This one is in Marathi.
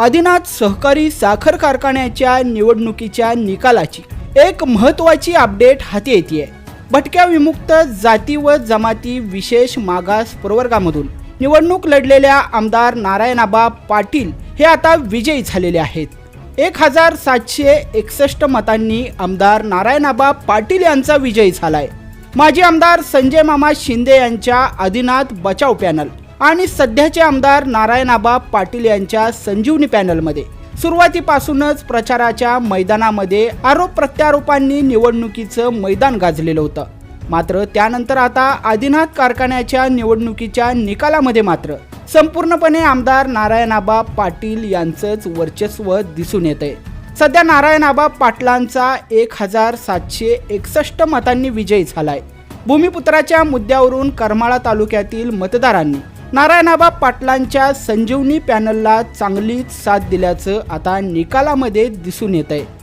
आदिनाथ सहकारी साखर कारखान्याच्या निवडणुकीच्या निकालाची एक महत्वाची अपडेट हाती येते भटक्या विमुक्त जाती व जमाती विशेष मागास प्रवर्गामधून निवडणूक लढलेल्या आमदार नारायणाबा पाटील हे आता विजयी झालेले आहेत. एक हजार सातशे एकसष्ट मतांनी आमदार नारायणाबा पाटील यांचा विजय झालाय. माजी आमदार संजय मामा शिंदे यांच्या आदिनाथ बचाव पॅनल आणि सध्याचे आमदार नारायणाबा पाटील यांच्या संजीवनी पॅनलमध्ये. सुरुवातीपासूनच प्रचाराच्या मैदानामध्ये आरोप प्रत्यारोपांनी निवडणुकीचं मैदान गाजलेलं होतं. मात्र त्यानंतर आता आदिनाथ कारखान्याच्या निवडणुकीच्या निकालामध्ये मात्र संपूर्णपणे आमदार नारायणाबा पाटील यांचंच वर्चस्व दिसून येत आहे सध्या नारायणाबा पाटलांचा एक हजार सातशे एकसष्ट मतांनी विजयी झालाय. भूमिपुत्राच्या मुद्द्यावरून करमाळा तालुक्यातील मतदारांनी नारायणाबा पाटलांच्या संजीवनी पॅनलला चांगलीच साथ दिल्याचं आता निकालामध्ये दिसून येत आहे